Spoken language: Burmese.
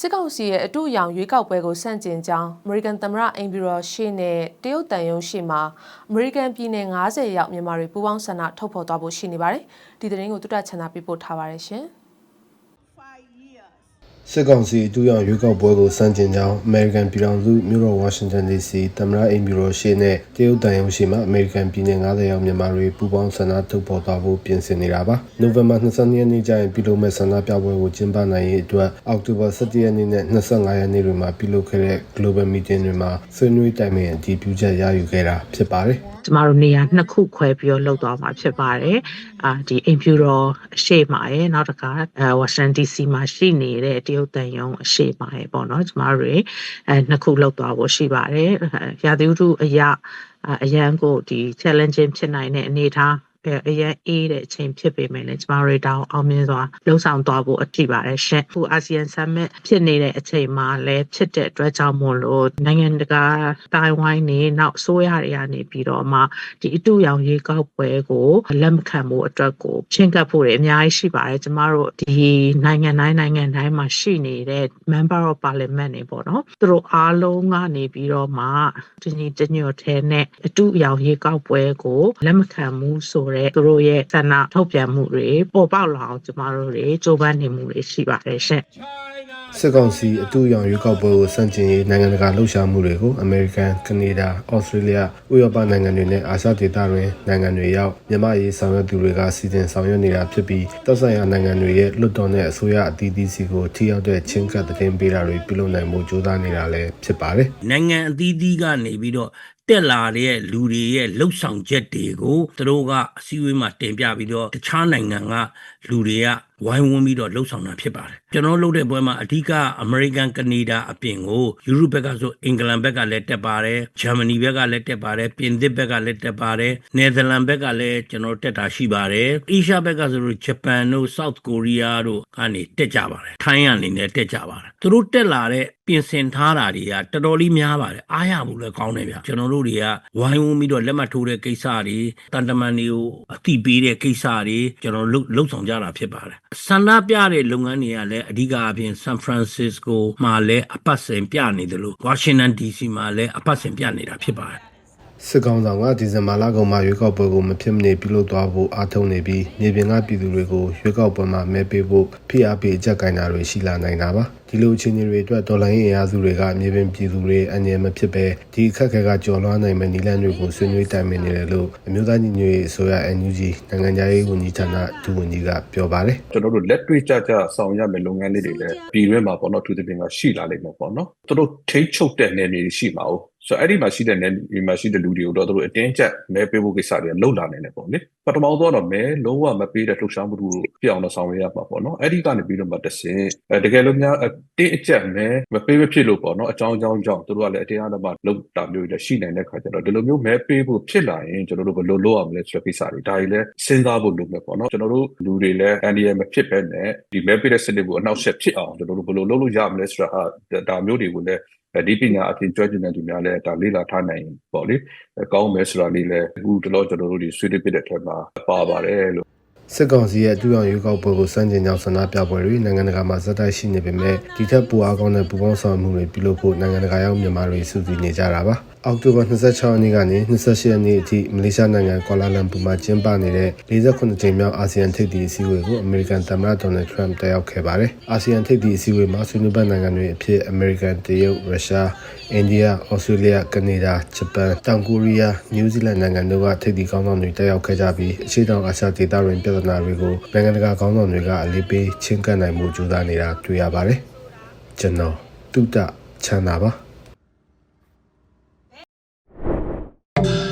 စစ်ကောင်စီရဲ့အတူအယောင်ရွေးကောက်ပွဲကိုစန့်ကျင်ကြောင်းအမေရိကန်သမ္မတအိမ်ဘီရောရှေ့နဲ့တရုတ်တန်ယုံရှေ့မှာအမေရိကန်ပြည်နယ်90ရောက်မြန်မာတွေပူးပေါင်းဆန္ဒထုတ်ဖော်သွားဖို့ရှိနေပါတယ်။ဒီသတင်းကိုတုတ္တချန်တာပြပို့ထားပါတယ်ရှင်။ စစ်ကောင်စီအတူရောက်ရွေးကောက်ပွဲကိုစန့်ကျင်ကြောင်းအမေရိကန်ပြည်ထောင်စုမြို့တော်ဝါရှင်တန် DC သမ္မတအိမ်ဖြူတော်ရှေ့နဲ့တရုတ်တန်ရုံရှိမှအမေရိကန်ပြည်နယ်90ရောက်မြန်မာတွေပူးပေါင်းဆန္ဒထုတ်ဖော်သွားဖို့ပြင်ဆင်နေတာပါ။နိုဝင်ဘာ22ရက်နေ့ကျရင်ပြုလုပ်မဲ့ဆန္ဒပြပွဲကိုကျင်းပနိုင်ရေးအတွက်အောက်တိုဘာ17ရက်နေ့နဲ့25ရက်နေ့တွေမှာပြုလုပ်ခဲ့တဲ့ Global Meeting တွေမှာဆွေးနွေးတိုင်ပင်အတည်ပြုချက်ရယူခဲ့တာဖြစ်ပါတယ်။ကျမတို့နေရာနှစ်ခုခွဲပြီးတော့လုပ်သွားမှာဖြစ်ပါတယ်။အာဒီအိမ်ဖြူတော်အရှိမှာရယ်နောက်တစ်ခါအဲဝါရှင်တန် DC မှာရှိနေတဲ့တရုတ်တန်ယုံအရှိမှာရယ်ပေါ့နော်ကျမတို့တွေအဲနှစ်ခုလုပ်သွားဖို့ရှိပါတယ်။ရာသီဥတုအရာအရန်ကိုဒီ challenging ဖြစ်နိုင်တဲ့အနေအထား အရင်အေးတဲ့အချိန်ဖြစ်ပေမဲ့လည်းကျမတို့တောင်းအောင်မြင်စွာလှုပ်ဆောင်သွားဖို့အထိပါတယ်ရှင်။အခု ASEAN Summit ဖြစ်နေတဲ့အချိန်မှာလည်းဖြစ်တဲ့အတွက်ကြောင့်မို့လို့နိုင်ငံတကာတိုင်ဝိုင်းနေနောက်အစိုးရတွေကနေပြီးတော့မှဒီအတူရောင်ရေးကောက်ပွဲကိုလက်မခံဖို့အတွက်ကိုချင်းကပ်ဖို့တွေအများကြီးရှိပါတယ်ကျမတို့ဒီနိုင်ငံတိုင်းနိုင်ငံတိုင်းမှာရှိနေတဲ့ Member of Parliament တွေပေါ့နော်သူတို့အားလုံးကနေပြီးတော့မှဒီနေ့တညွတ်ထဲနဲ့အတူရောင်ရေးကောက်ပွဲကိုလက်မခံဘူးဆိုတဲ့သူတို့ရဲ့ဆန္ဒထုတ်ပြန်မှုတွေပေါ်ပေါက်လာအောင်ကျမတို့တွေကြိုးပမ်းနေမှုတွေရှိပါတယ်ရှင့်စစ်ကောင်စီအတူရောင်ရွေးကောက်ပွဲကိုစန့်ကျင်ရေးနိုင်ငံတကာလှုပ်ရှားမှုတွေကိုအမေရိကန်၊ကနေဒါ၊ဩစတြေးလျ၊ဥရောပနိုင်ငံတွေနဲ့အာရှဒေသတွင်နိုင်ငံတွေရောက်မြန်မာရေးဆောင်ရွက်သူတွေကစီစဉ်ဆောင်ရွက်နေတာဖြစ်ပြီးတပ်ဆိုင်ရာနိုင်ငံတွေရဲ့လွတ်တော်နဲ့အစိုးရအသီးသီးစီကိုထိရောက်တဲ့ချင်းကပ်သတင်းပေးတာတွေပြုလုပ်နိုင်မှုကြိုးစားနေတာလည်းဖြစ်ပါတယ်။နိုင်ငံအသီးသီးကနေပြီးတော့ တက်လာတဲ့လူတွေရဲ့လှုပ်ဆောင်ချက်တွေကိုသူတို့ကအစည်းအဝေးမှာတင်ပြပြီးတော့တခြားနိုင်ငံကလူတွေကဝိုင်းဝန်းပြီးတော့လှုပ်ဆောင်တာဖြစ်ပါတယ်ကျွန်တော်လုပ်တဲ့ပွဲမှာအဓိကအမေရိကန်ကနေဒါအပြင်ကိုယူရိုဘက်ကဆိုအင်္ဂလန်ဘက်ကလည်းတက်ပါတယ်ဂျာမနီဘက်ကလည်းတက်ပါတယ်ပြင်သစ်ဘက်ကလည်းတက်ပါတယ်နယ်သာလန်ဘက်ကလည်းကျွန်တော်တက်တာရှိပါတယ်အေရှားဘက်ကဆိုလို့ဂျပန်တို့ South Korea တို့ကနေတက်ကြပါတယ်ထိုင်းကနေလည်းတက်ကြပါတယ်သူတို့တက်လာတဲ့ ပြင်ဆင်ထားတာတွေကတော်တော်လေးများပါတယ်အားရမှုလည်းကောင်းတယ်ဗျကျွန်တော်တို့တွေကဝိုင်းဝန်းပြီးတော့လက်မှတ်ထိုးတဲ့ကိစ္စတွေတန်တမန်တွေကိုအတိပေးတဲ့ကိစ္စတွေကျွန်တော်လှုပ်လှုပ်ဆောင်ကြတာဖြစ်ပါတယ်ဆန္ဒပြတဲ့လုပ်ငန်းတွေကလည်းအဓိကအပြင် San Francisco မှာလည်းအပတ်စဉ်ပြနေတယ်လို့ Washington DC မှာလည်းအပတ်စဉ်ပြနေတာဖြစ်ပါတယ် စစ်ကောင်ဆောင်ကဒီဇင်ဘာလကုန်မှာရွေးကောက်ပွဲကိုမဖြစ်မနေပြုလုပ်သွားဖို့အားထုတ်နေပြီးမြေပြင်ကပြည်သူတွေကိုရွေးကောက်ပွဲမှာမဲပေးဖို့ဖိအားပေးအကြက်ကင်တာတွေရှိလာနိုင်တာပါဒီလိုအခြေအနေတွေအတွက်ဒေါ်လာရင်းအင်အားစုတွေကမြေပြင်ပြည်သူတွေအငြင်းမဖြစ်ပဲဒီအခက်အခဲကကြော်လွှားနိုင်မယ့်နည်းလမ်းတွေကိုဆွေးနွေးတိုင်ပင်နေတယ်လို့အမျိုးသားညီညွတ်ရေးအစိုးရ NUG နိုင်ငံခြားရေးဝန်ကြီးဌာနဒုဝန်ကြီးကပြောပါတယ်ကျွန်တော်တို့လက်တွေ့ကြကြဆောင်ရမယ့်လုပ်ငန်းလေးတွေလည်းပြည်တွင်းမှာပေါ့နော်သူတပင်ကရှိလာလိမ့်မယ်ပေါ့နော်သူတို့ထိတ်ချုပ်တဲ့နယ်မြေတွေရှိမှာ哦 ဆိုတော့အဲ့ဒီမှာရှိတဲ့နယ်မြေမှာရှိတဲ့လူတွေကိုတော့သူတို့အတင်းကျပ်မဲပေးဖို့ကိစ္စတွေလှုပ်လာနေတယ်ပေါ့လေပထမဆုံးတော့မဲလုံးဝမပေးတဲ့လှုပ်ရှားမှုတွေကိုပြအောင်တော့ဆောင်ရွက်ရမှာပေါ့နော်အဲ့ဒီကနေပြီးတော့မှတဆင်အဲတကယ်လို့များတင်းအကျပ်မဲမပေးမဖြစ်လို့ပေါ့နော်အကြောင်းအကြောင်းကြောင့်သူတို့ကလည်းအတင်းအဓမ္မလှုပ်တာမျိုးတွေလည်းရှိနိုင်တဲ့ခါကျတော့ဒီလိုမျိုးမဲပေးဖို့ဖြစ်လာရင်ကျွန်တော်တို့ဘယ်လိုလုပ်ရမလဲဆိုတဲ့ကိစ္စတွေဒါတွေလည်းစဉ်းစားဖို့လုပ်မယ်ပေါ့နော်ကျွန်တော်တို့လူတွေလည်းအန်ဒီရမဖြစ်ပဲနဲ့ဒီမဲပေးတဲ့စနစ်ကိုအနောက်ဆက်ဖြစ်အောင်ကျွန်တော်တို့ဘယ်လိုလုပ်လို့ရမလဲဆိုတာဒါမျိုးတွေကိုလည်း ဒီပညာအပြင်ကျွမ်းကျင်တဲ့သူများလည်းဒါလေ့လာထားနိုင်ပေါ့လေကောင်းမယ်ဆိုတာလေးလည်းအခုတော့ကျွန်တော်တို့ဒီဆွေးနွေးပြတဲ့အထက်မှာပါပါတယ်လို့စစ်ကောင်စီရဲ့အတူအောင်ရွေးကောက်ပွဲကိုစန့်ကျင်ကြောင်းဆန္ဒပြပွဲတွေနိုင်ငံတကာမှာဇက်တိုက်ရှိနေပေမဲ့ဒီထက်ပိုအားကောင်းတဲ့ပူးပေါင်းဆောင်မှုတွေပြုလုပ်ဖို့နိုင်ငံတကာရောက်မြန်မာတွေစုစည်းနေကြတာပါ အောက်တိုဘာ26ရက်နေ့ကနေ28ရက်နေ့အထိမလေးရှားနိုင်ငံကွာလာလမ်ပူမှာကျင်းပနေတဲ့48ကြိမ်မြောက်အာဆီယံထိပ်သီးအစည်းအဝေးကိုအမေရိကန်သမ္မတဒေါ်နယ်ထရန့်တက်ရောက်ခဲ့ပါတယ်အာဆီယံထိပ်သီးအစည်းအဝေးမှာဆွေးနွေးပတ်နိုင်ငံတွေအဖြစ်အမေရိကန်တရုတ်ရုရှားအိန္ဒိယဩစတြေးလျကနေဒါဂျပန်တောင်ကိုရီးယားနယူးဇီလန်နိုင်ငံတို့ကထိပ်သီးခေါင်းဆောင်တွေတက်ရောက်ခဲ့ကြပြီးအရှေ့တောင်အာရှဒေသတွင်ပြည်ထနာတွေကိုနိုင်ငံတကာခေါင်းဆောင်တွေကအလေးပေးချင်းကပ်နိုင်မှုကြိုးစားနေတာတွေ့ရပါတယ်ကျွန်တော်တုဒ္ဒချမ်းသာပါ you